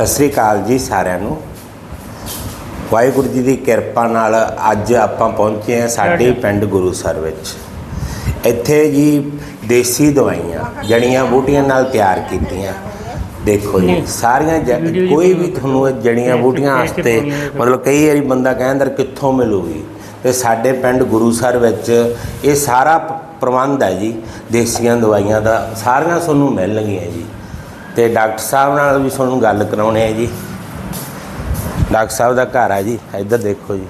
ਸਤਿ ਸ੍ਰੀ ਅਕਾਲ ਜੀ ਸਾਰਿਆਂ ਨੂੰ। ਵਾਹਿਗੁਰੂ ਜੀ ਦੀ ਕਿਰਪਾ ਨਾਲ ਅੱਜ ਆਪਾਂ ਪਹੁੰਚੇ ਹਾਂ ਸਾਡੇ ਪਿੰਡ ਗੁਰੂਸਰ ਵਿੱਚ। ਇੱਥੇ ਜੀ ਦੇਸੀ ਦਵਾਈਆਂ ਜੜੀਆਂ ਬੂਟੀਆਂ ਨਾਲ ਤਿਆਰ ਕੀਤੀਆਂ। ਦੇਖੋ ਜੀ ਸਾਰੀਆਂ ਕੋਈ ਵੀ ਤੁਹਾਨੂੰ ਇਹ ਜੜੀਆਂ ਬੂਟੀਆਂ ਵਾਸਤੇ ਮਤਲਬ ਕਈ ਵਾਰੀ ਬੰਦਾ ਕਹਿੰਦਾ ਕਿੱਥੋਂ ਮਿਲੂਗੀ? ਤੇ ਸਾਡੇ ਪਿੰਡ ਗੁਰੂਸਰ ਵਿੱਚ ਇਹ ਸਾਰਾ ਪ੍ਰਬੰਧ ਹੈ ਜੀ ਦੇਸੀਆਂ ਦਵਾਈਆਂ ਦਾ। ਸਾਰੀਆਂ ਤੁਹਾਨੂੰ ਮਿਲਣਗੀਆਂ ਜੀ। ਤੇ ਡਾਕਟਰ ਸਾਹਿਬ ਨਾਲ ਵੀ ਤੁਹਾਨੂੰ ਗੱਲ ਕਰਾਉਣੀ ਹੈ ਜੀ। ਡਾਕਟਰ ਸਾਹਿਬ ਦਾ ਘਰ ਹੈ ਜੀ ਇੱਧਰ ਦੇਖੋ ਜੀ।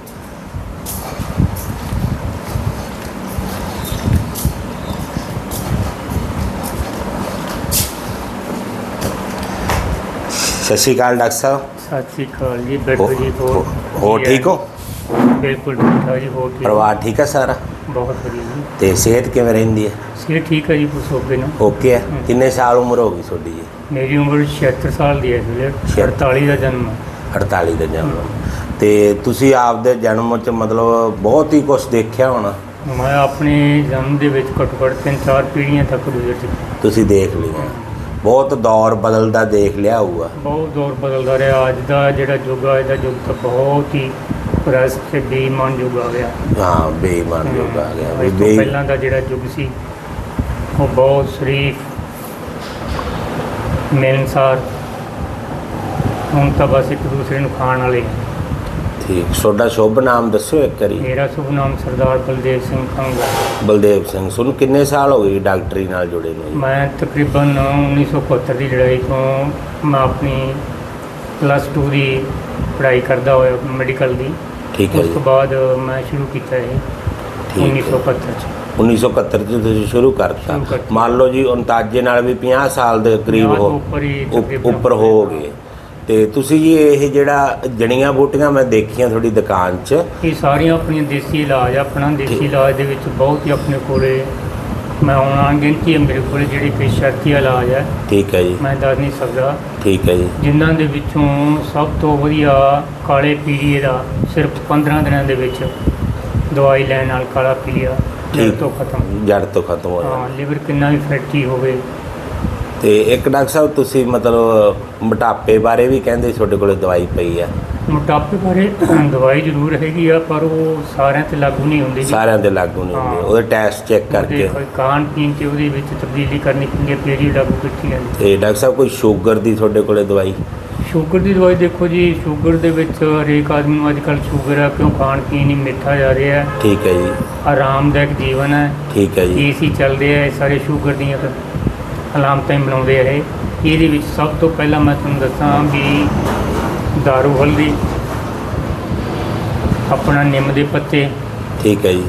ਸਤਿ ਸ਼੍ਰੀ ਅਕਾਲ ਡਾਕਟਰ ਸਾਹਿਬ। ਸਤਿ ਸ੍ਰੀ ਅਕਾਲ ਜੀ ਬੈਠੋ ਜੀ ਹੋ ਠੀਕ ਹੋ? ਬਿਲਕੁਲ ਠੀਕ ਠਾਕ ਜੀ ਹੋ ਠੀਕ ਪਰਿਵਾਰ ਠੀਕ ਹੈ ਸਾਰਾ? ਬਹੁਤ ਵਧੀਆ ਜੀ। ਤੇ ਸਿਹਤ ਕਿਵੇਂ ਰਹਿੰਦੀ ਹੈ? ਸਿਹਤ ਠੀਕ ਹੈ ਜੀ ਹੋ ਗਏ ਨਾ। ਓਕੇ ਹੈ। ਕਿੰਨੇ ਸਾਲ ਉਮਰ ਹੋ ਗਈ ਤੁਹਾਡੀ ਜੀ? ਮੇਰੀ ਉਮਰ 76 ਸਾਲ ਦੀ ਹੈ ਇਸ ਵੇਲੇ। ਛਿਅੱਤਰ। 48 ਦਾ ਜਨਮ ਹੈ 48 ਦਾ ਜਨਮ। ਤੇ ਤੁਸੀਂ ਆਪਦੇ ਜਨਮ ਚ ਮਤਲਬ ਬਹੁਤ ਹੀ ਕੁਝ ਦੇਖਿਆ ਹੋਣਾ। ਮੈਂ ਆਪਣੇ ਜਨਮ ਦੇ ਵਿੱਚ ਘੱਟੋ ਘੱਟ ਤਿੰਨ ਚਾਰ ਪੀੜ੍ਹੀਆਂ ਤੱਕ ਗੁਜ਼ਰ ਚੁੱਕੀ ਤੁਸੀਂ ਦੇਖ ਲਿਆ ਬਹੁਤ ਦੌਰ ਬਦਲਦਾ ਦੇਖ ਲਿਆ ਹੋਊਗਾ। ਬਹੁਤ ਦੌਰ ਬਦਲਦਾ ਰਿਹਾ। ਅੱਜ ਦਾ ਜਿਹੜਾ ਯੁੱਗ ਆ ਇਹਦਾ ਯੁੱਗ ਤਾਂ ਬਹੁਤ ਹੀ ਪ੍ਰੈਸ ਤੇ ਬੇਈਮਾਨ ਯੁੱਗ ਆ ਗਿਆ। ਹਾਂ ਬੇਈਮਾਨ ਲੋਕ ਆ ਗਿਆ। ਵੀ ਇਸ ਤੋਂ ਬੇ ਪਹਿਲਾਂ ਦਾ ਜਿਹੜਾ ਯੁੱਗ ਸੀ ਉਹ ਬਹੁਤ ਸ਼ਰੀਫ ਮਿਲਨਸਾਰ ਹੁਣ ਤਾਂ ਬਸ ਇੱਕ ਦੂਸਰੇ ਨੂੰ ਖਾਣ ਵਾਲੇ। ਠੀਕ ਤੁਹਾਡਾ ਸ਼ੁਭ ਨਾਮ ਦੱਸੋ ਇੱਕ ਵਾਰੀ। ਮੇਰਾ ਸ਼ੁਭ ਨਾਮ ਸਰਦਾਰ ਬਲਦੇਵ ਸਿੰਘ ਕੰਗਾ ਬਲਦੇਵ ਸਿੰਘ ਤੁਹਾਨੂੰ ਕਿੰਨੇ ਸਾਲ ਹੋ ਗਏ ਡਾਕਟਰੀ ਨਾਲ ਜੁੜੇ ਨੂੰ ਜੀ? ਮੈਂ ਤਕਰੀਬਨ 1971 ਦੀ ਲੜਾਈ ਤੋਂ ਮੈਂ ਆਪਣੀ ਪਲੱਸ 2 ਦੀ ਪੜ੍ਹਾਈ ਕਰਦਾ ਹੋਇਆ ਮੈਡੀਕਲ ਦੀ। ਠੀਕ ਹੈ ਉਸ ਜੀ ਤੋਂ ਬਾਅਦ ਮੈਂ ਸ਼ੁਰੂ ਕੀਤਾ ਇਹ ਠੀਕ ਹੈ 1971 ਚ 1971 ਚ ਤੁਸੀਂ ਸ਼ੁਰੂ ਕਰਤਾ ਸ਼ੁਰੂ ਕਰਤਾ। ਮੰਨ ਲਓ ਜੀ ਅੰਤਾਜੇ ਨਾਲ ਵੀ 50 ਸਾਲ ਦੇ ਕਰੀਬ ਹੋ ਉੱਪਰ ਹੀ ਉਪ- ਤਕਰੀਬਨ ਉੱਪਰ ਹੋ ਗਏ ਤੇ ਤੁਸੀਂ ਜੀ ਇਹ ਜਿਹੜਾ ਜੜੀਆਂ ਬੂਟੀਆਂ ਮੈਂ ਦੇਖੀਆਂ ਤੁਹਾਡੀ ਦੁਕਾਨ 'ਚ ਇਹ ਸਾਰੀਆਂ ਆਪਣੀਆਂ ਦੇਸੀ ਇਲਾਜ ਆ। ਆਪਣਾ ਦੇਸੀ ਠੀਕ। ਇਲਾਜ ਦੇ ਵਿੱਚ ਬਹੁਤ ਹੀ ਆਪਣੇ ਕੋਲੇ ਮੈਂ ਹੁਣ ਅਣਗਿਣਤੀ ਹੈ ਮੇਰੇ ਕੋਲੇ ਜਿਹੜੀ ਪੇਸ਼ਰਤੀ ਇਲਾਜ ਹੈ। ਠੀਕ ਹੈ ਜੀ। ਮੈਂ ਦੱਸ ਨਹੀਂ ਸਕਦਾ। ਠੀਕ ਹੈ ਜੀ। ਜਿਨ੍ਹਾਂ ਦੇ ਵਿੱਚੋਂ ਸਭ ਤੋਂ ਵਧੀਆ ਕਾਲੇ ਪੀਲੀਏ ਦਾ ਸਿਰਫ 15 ਦਿਨਾਂ ਦੇ ਵਿੱਚ ਦਵਾਈ ਲੈਣ ਨਾਲ ਕਾਲਾ ਪੀਲੀਆ ਜੜ। ਤੋਂ ਖਤਮ। ਜੜ ਤੋਂ ਖਤਮ ਹੋ ਹਾਂ ਜਾਂਦਾ। ਲਿਵਰ ਕਿੰਨਾ ਵੀ ਫੈਟੀ ਹੋਵੇ। ਤੇ ਇੱਕ ਡਾਕਟਰ ਸਾਹਿਬ ਤੁਸੀਂ ਮਤਲਬ ਮੋਟਾਪੇ ਬਾਰੇ ਵੀ ਕਹਿੰਦੇ ਤੁਹਾਡੇ ਕੋਲੇ ਦਵਾਈ ਪਈ ਆ ਮੋਟਾਪੇ ਬਾਰੇ ਦਵਾਈ ਜ਼ਰੂਰ ਹੈਗੀ ਆ ਪਰ ਉਹ ਸਾਰਿਆਂ ਤੇ ਲਾਗੂ ਨਹੀਂ ਹੁੰਦੀ ਜੀ। ਸਾਰਿਆਂ ਦੇ ਲਾਗੂ ਨਹੀਂ ਹੁੰਦੇ। ਉਹਦੇ ਟੈਸਟ ਚੈੱਕ ਉਹਦੇ ਕਰਕੇ। ਕੋਈ ਖਾਣ ਪੀਣ ਤੇ ਉਹਦੇ ਵਿੱਚ ਤਬਦੀਲੀ ਕਰਨੀ ਪੈਂਦੀ ਹੈ ਫਿਰ ਹੀ ਲਾਗੂ ਕੀਤੀ ਜਾਂਦੀ ਤੇ ਡਾਕਟਰ ਸਾਹਿਬ ਕੋਈ ਸ਼ੂਗਰ ਦੀ ਤੁਹਾਡੇ ਕੋਲੇ ਦਵਾਈ? ਸ਼ੂਗਰ ਦੀ ਦਵਾਈ ਦੇਖੋ ਜੀ ਸ਼ੂਗਰ ਦੇ ਵਿੱਚ ਹਰੇਕ ਆਦਮੀ ਨੂੰ ਅੱਜ ਕੱਲ੍ਹ ਸ਼ੂਗਰ ਆ ਕਿਉਂ ਖਾਣ ਪੀਣ ਹੀ ਮਿੱਠਾ ਜਾ ਰਿਹਾ ਹੈ। ਠੀਕ ਹੈ ਜੀ। ਆਰਾਮਦਾਇਕ ਜੀਵਨ ਹੈ। ਠੀਕ ਹੈ ਜੀ। ਏਸੀ ਚੱਲਦੇ ਆ ਇਹ ਸਾਰੇ ਸ਼ੂਗਰ ਦੀਆਂ ਤਾਂ ਅਲਾਮਤਾਂ ਹੀ ਬਣਾਉਂਦੇ ਆ ਇਹ। ਇਹਦੇ ਵਿੱਚ ਸਭ ਤੋਂ ਪਹਿਲਾਂ ਮੈਂ ਤੁਹਾਨੂੰ ਦੱਸਾਂ ਵੀ ਦਾਰੂ ਹਲਦੀ ਆਪਣਾ ਨਿੰਮ ਦੇ ਪੱਤੇ ਠੀਕ ਹੈ ਜੀ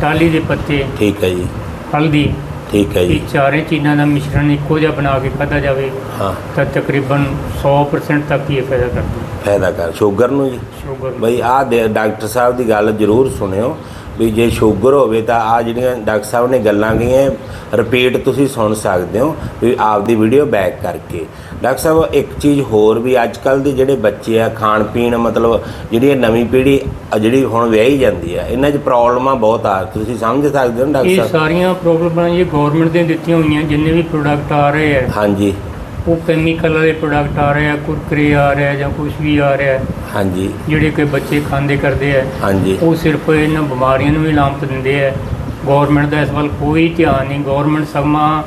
ਟਾਲੀ ਦੇ ਪੱਤੇ ਠੀਕ ਹੈ ਜੀ ਹਲਦੀ ਠੀਕ ਹੈ ਇਹ ਜੀ ਚਾਰੇ ਚੀਜ਼ਾਂ ਦਾ ਮਿਸ਼ਰਣ ਇੱਕੋ ਜਿਹਾ ਬਣਾ ਕੇ ਖਾਧਾ ਜਾਵੇ ਹਾਂ ਤਾਂ ਤਕਰੀਬਨ 100% ਤੱਕ ਹੀ ਇਹ ਫਾਇਦਾ ਕਰਦਾ ਫਾਇਦਾ ਕਰ ਸ਼ੂਗਰ ਨੂੰ ਜੀ ਸ਼ੂਗਰ ਬਈ ਆਹ ਦੇ ਡਾਕਟਰ ਸਾਹਿਬ ਦੀ ਗੱਲ ਜ਼ਰੂਰ ਸੁਣਿਓ ਵੀ ਜੇ ਸ਼ੂਗਰ ਹੋਵੇ ਤਾਂ ਆ ਜਿਹੜੀਆਂ ਡਾਕਟਰ ਸਾਹਿਬ ਨੇ ਗੱਲਾਂ ਕਹੀਆਂ ਰਿਪੀਟ ਤੁਸੀਂ ਸੁਣ ਸਕਦੇ ਹੋ ਵੀ ਆਪਦੀ ਵੀਡੀਓ ਬੈਕ ਕਰਕੇ। ਡਾਕਟਰ ਸਾਹਿਬ ਇੱਕ ਚੀਜ਼ ਹੋਰ ਵੀ ਅੱਜ ਕੱਲ ਦੇ ਜਿਹੜੇ ਬੱਚੇ ਆ ਖਾਣ ਪੀਣ ਮਤਲਬ ਜਿਹੜੀ ਇਹ ਨਵੀਂ ਪੀੜ੍ਹੀ ਆ ਜਿਹੜੀ ਹੁਣ ਵਿਆਹੀ ਜਾਂਦੀ ਆ ਇਹਨਾਂ 'ਚ ਪ੍ਰੋਬਲਮਾਂ ਬਹੁਤ ਆ। ਤੁਸੀਂ ਸਮਝ ਸਕਦੇ ਹੋ ਨਾ ਡਾਕਟਰ ਇਹ ਸਾਹਿਬ? ਸਾਰੀਆਂ ਪ੍ਰੋਬਲਮਾਂ ਇਹ ਗਵਰਨਮੈਂਟ ਦੀਆਂ ਦਿੱਤੀਆਂ ਹੋਈਆਂ ਜਿੰਨੇ ਵੀ ਪ੍ਰੋਡਕਟ ਆ ਰਹੇ ਆ ਹਾਂਜੀ। ਉਹ ਕੈਮੀਕਲ ਵਾਲੇ ਪ੍ਰੋਡਕਟ ਆ ਰਹੇ ਆ ਕੁਰਕਰੇ ਆ ਰਹੇ ਆ ਜਾਂ ਕੁਝ ਵੀ ਆ ਰਿਹਾ ਹੈ, ਹਾਂਜੀ। ਜਿਹੜੇ ਕਿ ਬੱਚੇ ਖਾਂਦੇ ਕਰਦੇ ਆ ਹਾਂਜੀ। ਉਹ ਸਿਰਫ ਇਹਨਾਂ ਬਿਮਾਰੀਆਂ ਨੂੰ ਵੀ ਲਾਮਤ ਦਿੰਦੇ ਆ। ਗਵਰਨਮੈਂਟ ਦਾ ਇਸ ਵੱਲ ਕੋਈ ਧਿਆਨ ਨਹੀਂ ਗਵਰਨਮੈਂਟ ਸਮਾਂ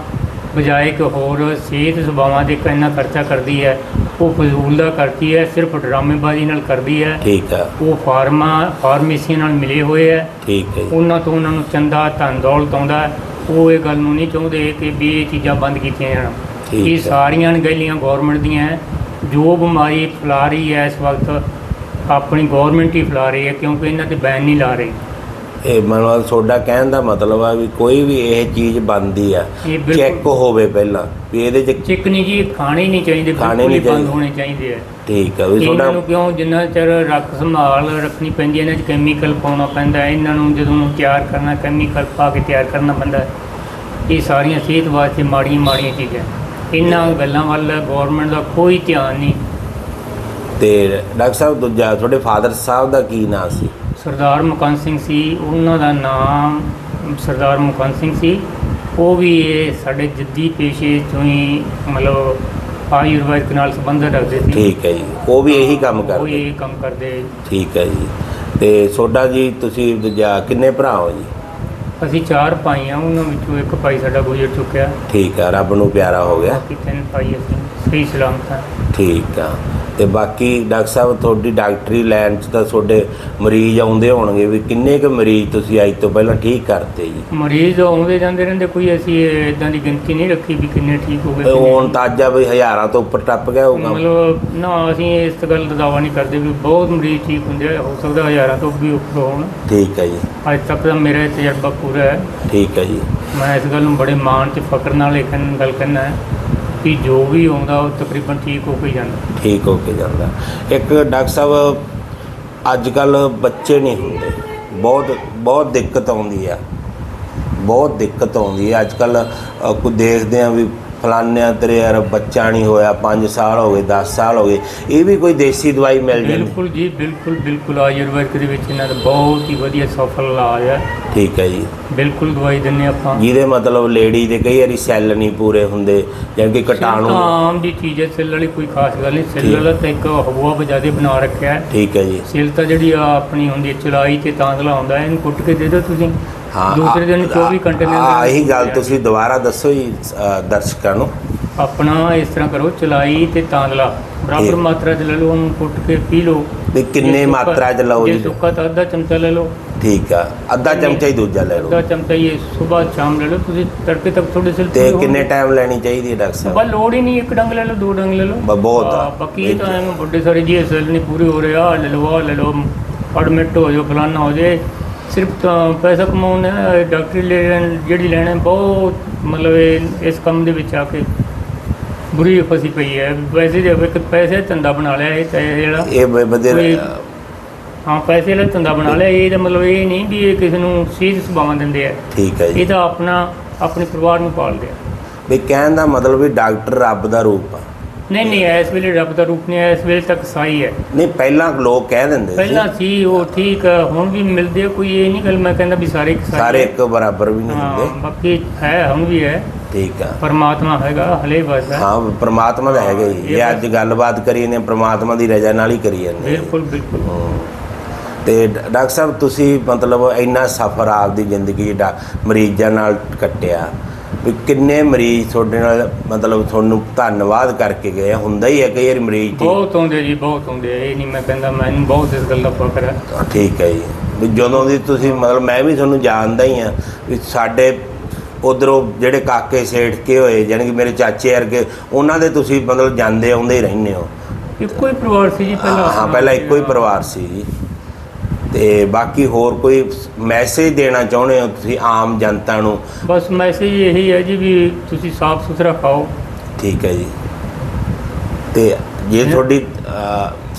ਬਜਾਏ ਕਿ ਹੋਰ ਸਿਹਤ ਸੇਵਾਵਾਂ ਦੇ ਇੰਨਾ ਖਰਚਾ ਕਰਦੀ ਹੈ ਉਹ ਫਜ਼ੂਲ ਦਾ ਕਰਦੀ ਹੈ ਸਿਰਫ ਡਰਾਮੇਬਾਜ਼ੀ ਨਾਲ ਕਰਦੀ ਹੈ। ਠੀਕ ਆ ਉਹ ਫਾਰਮਾ ਫਾਰਮੇਸੀਆਂ ਨਾਲ ਮਿਲੇ ਹੋਏ ਹੈ। ਠੀਕ ਹੈ ਉਹਨਾਂ ਤੋਂ ਉਹਨਾਂ ਨੂੰ ਚੰਦਾ ਧਨ ਦੌਲਤ ਆਉਂਦਾ ਹੈ। ਉਹ ਇਹ ਗੱਲ ਨੂੰ ਨਹੀਂ ਚਾਹੁੰਦੇ ਕਿ ਵੀ ਇਹ ਚੀਜ਼ਾਂ ਬੰਦ ਕੀਤੀਆਂ ਜਾਣ। ਠੀਕ ਇਹ ਹੈ। ਸਾਰੀਆਂ ਅਣਗਹਿਲੀਆਂ ਗਵਰਨਮੈਂਟ ਦੀਆਂ ਹੈ। ਜੋ ਬਿਮਾਰੀ ਫੈਲਾ ਰਹੀ ਹੈ ਇਸ ਵਕਤ ਆਪਣੀ ਗਵਰਨਮੈਂਟ ਹੀ ਫੈਲਾ ਰਹੀ ਹੈ ਕਿਉਂਕਿ ਇਹਨਾਂ ਤੇ ਬੈਨ ਨਹੀਂ ਲਾ ਰਹੀ ਇਹ ਮਨੋਂ ਤੁਹਾਡਾ ਕਹਿਣ ਦਾ ਮਤਲਬ ਆ ਵੀ ਕੋਈ ਵੀ ਇਹ ਚੀਜ਼ ਬਣਦੀ ਆ ਇਹ ਬਿਲਕੁਲ- ਚੈੱਕ ਹੋਵੇ ਪਹਿਲਾਂ ਵੀ ਇਹਦੇ 'ਚ ਚਿਕਨੀ ਜੀ ਖਾਣੇ ਹੀ ਨਹੀਂ ਚਾਹੀਦੇ ਖਾਣੇ ਬਿਲਕੁਲ ਹੀ ਨਹੀਂ ਬੰਦ ਚਾਹੀਦੇ। ਹੋਣੇ ਚਾਹੀਦੇ ਆ ਠੀਕ ਆ ਵੀ ਇਹਨਾਂ ਤੁਹਾਡਾ ਨੂੰ ਕਿਉਂ ਜਿੰਨਾ ਚਿਰ ਰੱਖ ਸੰਭਾਲ ਰੱਖਣੀ ਪੈਂਦੀ ਹੈ ਇਹਨਾਂ 'ਚ ਕੈਮੀਕਲ ਪਾਉਣਾ ਪੈਂਦਾ ਹੈ ਇਹਨਾਂ ਨੂੰ ਜਦੋਂ ਤਿਆਰ ਕਰਨਾ ਕੈਮੀਕਲ ਪਾ ਕੇ ਤਿਆਰ ਕਰਨਾ ਪੈਂਦਾ ਹੈ। ਇਹ ਸਾਰੀਆਂ ਸਿਹਤ ਵਾਸਤੇ ਮਾੜੀਆਂ ਮਾੜੀਆਂ ਚੀਜ਼ਾਂ ਇਹਨਾਂ ਗੱਲਾਂ ਵੱਲ ਗਵਰਨਮੈਂਟ ਦਾ ਕੋਈ ਧਿਆਨ ਨਹੀਂ। ਤੇ ਡਾਕਟਰ ਸਾਹਿਬ ਦੂਜਾ ਤੁਹਾਡੇ ਫਾਦਰ ਸਾਹਿਬ ਦਾ ਕੀ ਨਾਂ ਸੀ? ਸਰਦਾਰ ਮੁਕੰਦ ਸਿੰਘ ਸੀ ਉਹਨਾਂ ਦਾ ਨਾਮ ਸਰਦਾਰ ਮੁਕੰਦ ਸਿੰਘ ਸੀ। ਉਹ ਵੀ ਇਹ ਸਾਡੇ ਜੱਦੀ ਪੇਸ਼ੇ ਚੋਂ ਹੀ ਮਤਲਬ ਆਯੁਰਵੈਦਿਕ ਨਾਲ ਸੰਬੰਧ ਰੱਖਦੇ ਸੀ। ਠੀਕ ਹੈ ਜੀ। ਉਹ ਵੀ ਇਹੀ ਕੰਮ ਉਹ ਕਰਦੇ। ਇਹ ਕੰਮ ਕਰਦੇ। ਠੀਕ ਹੈ ਜੀ। ਤੇ ਸੋਡਾ ਜੀ ਤੁਸੀਂ ਦੂਜਾ ਕਿੰਨੇ ਭਰਾ ਹੋ ਜੀ? ਅਸੀਂ ਚਾਰ ਭਾਈ ਆ ਉਹਨਾਂ ਵਿੱਚੋਂ ਇੱਕ ਭਾਈ ਸਾਡਾ ਗੁਜ਼ਰ ਚੁੱਕਿਆ। ਠੀਕ ਆ ਰੱਬ ਨੂੰ ਪਿਆਰਾ ਹੋ ਗਿਆ। ਬਾਕੀ ਤਿੰਨ ਭਾਈ ਅਸੀਂ ਸਹੀ ਸਲਾਮਤ ਆ ਠੀਕ ਆ। ਤੇ ਬਾਕੀ ਡਾਕਟਰ ਸਾਹਿਬ ਤੁਹਾਡੀ ਡਾਕਟਰੀ ਲਾਈਨ 'ਚ ਤਾਂ ਤੁਹਾਡੇ ਮਰੀਜ਼ ਆਉਂਦੇ ਹੋਣਗੇ ਵੀ ਕਿੰਨੇ ਕੁ ਮਰੀਜ਼ ਤੁਸੀਂ ਅੱਜ ਤੋਂ ਪਹਿਲਾਂ ਠੀਕ ਕਰਤੇ ਜੀ? ਮਰੀਜ਼ ਆਉਂਦੇ ਜਾਂਦੇ ਰਹਿੰਦੇ ਕੋਈ ਅਸੀਂ ਇਦਾਂ ਦੀ ਗਿਣਤੀ ਨਹੀਂ ਰੱਖੀ ਵੀ ਕਿੰਨੇ ਠੀਕ ਹੋ ਗਏ ਤੇ ਕਿੰਨੇ ਹੁਣ ਤਾਂ ਅੱਜ ਆ ਵੀ ਹਜ਼ਾਰਾਂ ਤੋਂ ਉੱਪਰ ਟੱਪ ਗਿਆ ਹੋਊਗਾ। ਮਤਲਬ ਨਾ ਅਸੀਂ ਇਸ ਗੱਲ ਦਾ ਦਾਵਾ ਨਹੀਂ ਕਰਦੇ ਵੀ ਬਹੁਤ ਮਰੀਜ਼ ਠੀਕ ਹੁੰਦੇ ਆ ਹੋ ਸਕਦਾ ਹਜ਼ਾਰਾਂ ਤੋਂ ਵੀ ਉੱਪਰ ਹੋਣ। ਠੀਕ ਹੈ ਜੀ। ਅੱਜ ਤੱਕ ਦਾ ਮੇਰਾ ਇਹ ਤਜਰਬਾ ਪੂਰਾ ਹੈ। ਠੀਕ ਹੈ ਜੀ। ਮੈਂ ਇਸ ਗੱਲ ਨੂੰ ਬੜੇ ਮਾਣ ਤੇ ਫਖਰ ਨਾਲ ਇਹ ਗੱਲ ਕਹਿਣਾ ਹੈ ਕਿ ਜੋ ਵੀ ਆਉਂਦਾ ਉਹ ਤਕਰੀਬਨ ਠੀਕ ਹੋ ਕੇ ਜਾਂਦਾ। ਠੀਕ ਹੋ ਕੇ ਜਾਂਦਾ। ਇੱਕ ਡਾਕਟਰ ਸਾਹਿਬ ਅੱਜ ਕੱਲ ਬੱਚੇ ਨਹੀਂ ਹੁੰਦੇ। ਬਹੁਤ ਬਹੁਤ ਦਿੱਕਤ ਆਉਂਦੀ ਆ। ਬਹੁਤ ਦਿੱਕਤ ਆਉਂਦੀ ਹੈ ਅੱਜ ਕੱਲ ਕੋਈ ਦੇਖਦੇ ਆ ਵੀ ਫਲਾਨਿਆਂ ਤੇਰੇ ਯਾਰ ਬੱਚਾ ਨਹੀਂ ਹੋਇਆ 5 ਸਾਲ ਹੋ ਗਏ 10 ਸਾਲ ਹੋ ਗਏ ਇਹ ਵੀ ਕੋਈ ਦੇਸੀ ਦਵਾਈ ਮਿਲ ਜਾਂਦੀ ਬਿਲਕੁਲ ਜੀ ਬਿਲਕੁਲ ਬਿਲਕੁਲ ਆਯੁਰਵੈਦਿਕ ਦੇ ਵਿੱਚ ਇਹਨਾਂ ਦਾ ਬਹੁਤ ਹੀ ਵਧੀਆ ਸਫਲ ਇਲਾਜ ਹੈ। ਠੀਕ ਹੈ ਜੀ। ਬਿਲਕੁਲ ਦਵਾਈ ਦਿੰਨੇ ਆਪਾਂ। ਜਿਹਦੇ ਮਤਲਬ ਲੇਡੀ ਦੇ ਕਈ ਵਾਰੀ ਸੈੱਲ ਨਹੀਂ ਪੂਰੇ ਹੁੰਦੇ ਜਿਵੇਂ ਕਿ ਕੀਟਾਣੂ। ਆਮ ਦੀ ਚੀਜ਼ ਹੈ ਸੈੱਲ ਵਾਲੀ ਕੋਈ ਖਾਸ ਗੱਲ ਨਹੀਂ। ਸੈੱਲ ਵਾਲਾ ਤਾਂ ਇੱਕ ਹਵਾ ਬਜਾਦੇ ਬਣਾ ਰੱਖਿਆ ਠੀਕ ਹੈ ਜੀ। ਸੈੱਲ ਤਾਂ ਜਿਹੜੀ ਆ ਆਪਣੀ ਹੁੰਦੀ ਚਲਾਈ ਤੇ ਤਾਂਦਲਾ ਹੁੰਦਾ ਇਹਨੂੰ ਕੁੱਟ ਕੇ ਦੇ ਦਿਓ ਤੁਸੀਂ। ਦੂਸਰੇ ਦਿਨ 24 ਘੰਟੇ ਦੇ ਹਾਂ ਇਹੀ ਗੱਲ ਤੁਸੀਂ ਦੁਬਾਰਾ ਦੱਸੋ ਜੀ ਅ, ਦਰਸ਼ਕਾਂ ਨੂੰ। ਆਪਣਾ ਇਸ ਤਰ੍ਹਾਂ ਕਰੋ ਚਲਾਈ ਤੇ ਤਾਂਦਲਾ ਬਰਾਬਰ। ਮਾਤਰਾ ਚ ਲੈ ਲਓ ਉਹਨੂੰ ਕੁੱਟ ਕੇ ਪੀ ਲਓ। ਵੀ ਕਿੰਨੇ ਜੇ ਸੁੱਕਾ- ਮਾਤਰਾ ਚ ਲਓ ਜੇ ਜੀ। ਸੁੱਕਾ ਤਾਂ ਅੱਧਾ ਚਮਚਾ ਲੈ ਲਓ। ਠੀਕ ਆ ਅੱਧਾ ਚਮਚਾ ਹੀ ਦੂਜਾ ਲੈ ਅੱਧਾ ਲਓ ਚਮਚਾ ਇਹ ਸਵੇਰ ਸ਼ਾਮ ਲੈ ਲਓ ਤੁਸੀਂ ਤੜਕੇ ਤੱਕ ਤੁਹਾਡੇ ਸਿਰ ਤੇ ਕਿੰਨੇ ਟਾਈਮ ਲੈਣੀ ਚਾਹੀਦੀ ਹੈ ਡਾਕਟਰ ਸਾਹਿਬ? ਬਸ ਲੋੜ ਹੀ ਨਹੀਂ ਇੱਕ ਡੰਗ ਲੈ ਲਓ ਦੋ ਡੰਗ ਲੈ ਲਓ। ਬ- ਬਹੁਤ ਆ। ਹਾਂ, ਬਾਕੀ ਇਹ ਤਾਂ ਐਵੇਂ ਵੱਡੇ ਸਾਰੇ ਜੀ ਸੈੱਲ ਨਹੀਂ ਪੂਰੇ ਹੋ ਰਹੇ ਲੈ ਲਓ ਆਹ ਲੈ ਲਓ ਐਡਮਿਟ ਹੋ ਜਾਓ ਫਲਾਨਾ ਹੋ ਜਾਏ। ਸਿਰਫ ਤਾਂ ਪੈਸਾ ਕਮਾਉਣਾ ਹੈ ਡਾਕਟਰੀ ਲੈਣ ਜਿਹੜੀ ਲੈਣਾ ਬਹੁਤ ਮਤਲਬ ਇਹ ਇਸ ਕੰਮ ਦੇ ਵਿੱਚ ਆ ਕੇ ਬੁਰੀ ਫਸੀ ਪਈ ਹੈ। ਵੈਸੇ ਜੇ ਇੱਕ ਪੈਸੇ ਦਾ ਧੰਦਾ ਬਣਾ ਲਿਆ ਇਹ ਤਾਂ ਇਹ ਜਿਹੜਾ ਇਹ ਬ- ਬਦੇ ਕੋਈ- ਹਾਂ ਪੈਸੇ ਦਾ ਧੰਦਾ ਬਣਾ ਲਿਆ ਇਹਦਾ ਮਤਲਬ ਇਹ ਨਹੀਂ ਵੀ ਇਹ ਕਿਸੇ ਨੂੰ ਸੀਧ ਸੁਭਾਵਾਂ ਦਿੰਦੇ ਆ। ਠੀਕ ਹੈ ਜੀ। ਇਹ ਤਾਂ ਆਪਣਾ ਆਪਣੇ ਪਰਿਵਾਰ ਨੂੰ ਪਾਲਦੇ ਆ। ਵੀ ਕਹਿਣ ਦਾ ਮਤਲਬ ਵੀ ਡਾਕਟਰ ਰੱਬ ਦਾ ਰੂਪ ਆ। ਨਹੀਂ ਨਹੀਂ ਇਸ ਵੇਲੇ ਰੱਬ ਦਾ ਰੂਪ ਨਹੀਂ ਹੈ ਇਸ ਵੇਲੇ ਤੱਕ ਸਾਈ ਹੈ। ਨਹੀਂ ਪਹਿਲਾਂ ਲੋਕ ਕਹਿ ਦਿੰਦੇ ਸੀ। ਪਹਿਲਾਂ ਸੀ ਉਹ ਠੀਕ ਹੈ, ਹੁਣ ਵੀ ਮਿਲਦੇ ਕੋਈ ਇਹ ਨਹੀਂ ਗੱਲ ਮੈਂ ਕਹਿੰਦਾ ਵੀ ਸਾਰੇ ਇੱਕ ਸਾਈ ਸਾਰੇ ਹੈ। ਇੱਕ ਬਰਾਬਰ ਵੀ ਨਹੀਂ ਹਾਂ ਹੁੰਦੇ। ਬਾਕੀ ਹੈ ਹੁਣ ਵੀ ਹੈ। ਠੀਕ ਆ। ਪਰਮਾਤਮਾ ਹੈਗਾ ਹਲੇ ਵਸਦਾ ਹਾਂ। ਪ੍ਰਮਾਤਮਾ ਦਾ ਹੈਗਾ ਜੀ ਇਹ ਅੱਜ ਗੱਲਬਾਤ ਕਰੀ ਨੇ ਪ੍ਰਮਾਤਮਾ ਦੀ ਰਜ਼ਾ ਨਾਲ ਹੀ ਕਰੀ ਜਾਂਦੇ ਹਾਂ। ਬਿਲਕੁਲ ਬਿਲਕੁਲ। ਹਮ। ਤੇ ਡ- ਡਾਕਟਰ ਸਾਹਿਬ ਤੁਸੀਂ ਮਤਲਬ ਇੰਨਾ ਸਫ਼ਰ ਆਪਦੀ ਜ਼ਿੰਦਗੀ ਦਾ ਮਰੀਜ਼ਾਂ ਨਾਲ ਕੱਟਿਆ। ਵੀ ਕਿੰਨੇ ਮਰੀਜ਼ ਤੁਹਾਡੇ ਨਾਲ ਮਤਲਬ ਤੁਹਾਨੂੰ ਧੰਨਵਾਦ ਕਰਕੇ ਗਏ ਆ? ਹੁੰਦਾ ਹੀ ਹੈ ਕਈ ਵਾਰੀ ਮਰੀਜ਼ ਠੀਕ ਬਹੁਤ ਆਉਂਦੇ ਜੀ ਬਹੁਤ ਆ, ਇਹ ਨਹੀਂ ਮੈਂ ਕਹਿੰਦਾ ਮੈਨੂੰ ਬਹੁਤ ਇਸ ਗੱਲ ਦਾ ਫਕਰ ਹੈ ਠੀਕ ਹੈ ਜੀ। ਵੀ ਜਦੋਂ ਦੀ ਤੁਸੀਂ ਮਤਲਬ ਮੈਂ ਵੀ ਤੁਹਾਨੂੰ ਜਾਣਦਾ ਹੀ ਆ ਵੀ ਸਾਡੇ ਉਧਰੋਂ ਜਿਹੜੇ ਕਾਕੇ ਸੇਠ ਕੇ ਹੋਏ ਜਾਣੀ ਕਿ ਮੇਰੇ ਚਾਚੇ ਵਰਗੇ ਉਹਨਾਂ ਦੇ ਤੁਸੀਂ ਮਤਲਬ ਜਾਂਦੇ ਆਉਂਦੇ ਹੀ ਰਹਿੰਦੇ ਹੋ। ਇੱਕੋ ਹੀ ਪਰਿਵਾਰ ਸੀ ਜੀ ਪਹਿਲਾਂ ਹਾਂ ਪਹਿਲਾਂ ਇੱਕੋ ਹੀ ਪਰਿਵਾਰ ਸੀ ਜੀ। ਤੇ ਬਾਕੀ ਹੋਰ ਕੋਈ ਮੈਸੇਜ ਦੇਣਾ ਚਾਹੁੰਦੇ ਹੋ ਤੁਸੀਂ ਆਮ ਜਨਤਾ ਨੂੰ? ਬਸ ਮੈਸੇਜ ਇਹੀ ਹੈ ਜੀ ਵੀ ਤੁਸੀਂ ਸਾਫ਼ ਸੁਥਰਾ ਖਾਓ। ਠੀਕ ਹੈ ਜੀ। ਤੇ ਜੇ ਤੁਹਾਡੀ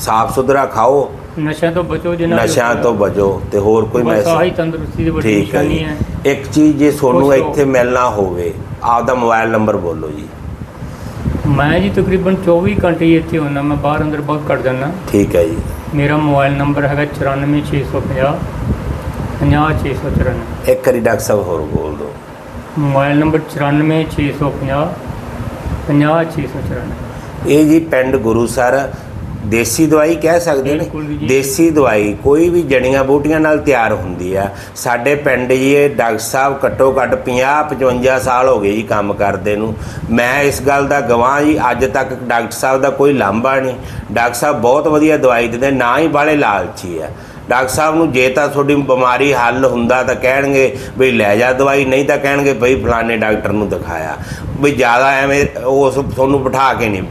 ਸਾਫ਼ ਸੁਥਰਾ ਖਾਓ ਨਸ਼ਿਆਂ ਤੋਂ ਬਚੋ ਜਿੰਨਾ ਵੀ ਨਸ਼ਿਆਂ ਤੋਂ ਬਚੋ ਤੇ ਹੋਰ ਕੋਈ ਮੈਸੇਜ ਤੰਦਰੁਸਤੀ ਦੀ ਵੱਡੀ ਨਿਸ਼ਾਨੀ ਹੈ। ਇੱਕ ਚੀਜ਼ ਜੇ ਤੁਹਾਨੂੰ। ਇੱਥੇ ਮਿਲਣਾ ਹੋਵੇ ਆਪਦਾ ਮੋਬਾਈਲ ਨੰਬਰ ਬੋਲੋ ਜੀ। ਮੈਂ ਜੀ ਤਕਰੀਬਨ 24 ਘੰਟੇ ਇੱਥੇ ਹੁੰਦਾ ਮੈਂ ਬਾਹਰ ਅੰਦਰ ਬਹੁਤ ਘੱਟ ਜਾਂਦਾ। ਠੀਕ ਹੈ ਜੀ। ਮੇਰਾ ਮੋਬਾਈਲ ਨੰਬਰ ਹੈਗਾ 94650 50694 ਇੱਕ ਵਾਰੀ ਡਾਕਟਰ ਸਾਹਿਬ ਹੋਰ ਬੋਲ ਦਿਓ। ਮੋਬਾਈਲ ਨੰਬਰ 94650 50694 ਇਹ ਜੀ ਪਿੰਡ ਗੁਰੂਸਰ ਦੇਸੀ ਦਵਾਈ ਕਹਿ ਸਕਦੇ ਨੇ। ਦੇਸੀ ਦਵਾਈ ਕੋਈ ਵੀ ਜੜੀਆਂ ਬੂਟੀਆਂ ਨਾਲ ਤਿਆਰ ਹੁੰਦੀ ਆ। ਸਾਡੇ ਪਿੰਡ ਜੀ ਇਹ ਡਾਕਟਰ ਸਾਹਿਬ ਘੱਟੋ ਘੱਟ 50 55 ਸਾਲ ਹੋ ਗਏ ਜੀ ਕੰਮ ਕਰਦੇ ਨੂੰ। ਮੈਂ ਇਸ ਗੱਲ ਦਾ ਗਵਾਹ ਜੀ ਅੱਜ ਤੱਕ ਡਾਕਟਰ ਸਾਹਿਬ ਦਾ ਕੋਈ ਲਾਂਭਾ ਨਹੀਂ। ਡਾਕਟਰ ਸਾਹਿਬ ਬਹੁਤ ਵਧੀਆ ਦਵਾਈ ਦਿੰਦੇ ਨਾ ਹੀ ਬਾਲੇ ਲਾਲਚੀ ਆ। ਡਾਕਟਰ ਸਾਹਿਬ ਨੂੰ ਜੇ ਤਾਂ ਤੁਹਾਡੀ ਬਿਮਾਰੀ ਹੱਲ ਹੁੰਦਾ ਤਾਂ ਕਹਿਣਗੇ ਵੀ ਲੈ ਜਾ ਦਵਾਈ, ਨਹੀਂ ਤਾਂ ਕਹਿਣਗੇ ਬਈ ਫਲਾਣੇ ਡਾਕਟਰ ਨੂੰ ਦਿਖਾਇਆ। ਵੀ ਜ਼ਿਆਦਾ ਐਵੇਂ ਉਸ ਤੁਹਾਨੂੰ ਬਿਠਾ ਕੇ ਨਹੀਂ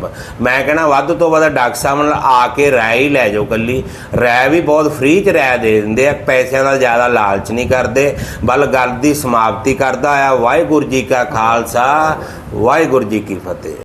ਮੈਂ ਕਹਿਣਾ ਵੱਧ ਤੋਂ ਵੱਧ ਡਾਕਟਰ ਸਾਹਿਬ ਨਾਲ ਆ ਕੇ ਰਾਇ ਹੀ ਲੈ ਜਾਓ ਕੱਲੀ ਰਾਇ ਵੀ ਬਹੁਤ ਫ੍ਰੀ ਚ ਰਾਇ ਦੇ ਦਿੰਦੇ ਆ, ਪੈਸਿਆਂ ਦਾ ਜ਼ਿਆਦਾ ਲਾਲਚ ਨਹੀਂ ਕਰਦੇ। ਬਲ ਗੱਲ ਦੀ ਸਮਾਪਤੀ ਕਰਦਾ ਆ। ਵਾਹਿਗੁਰੂ ਜੀ ਕਾ ਖਾਲਸਾ, ਵਾਹਿਗੁਰੂ ਜੀ ਕੀ ਫਤਿਹ।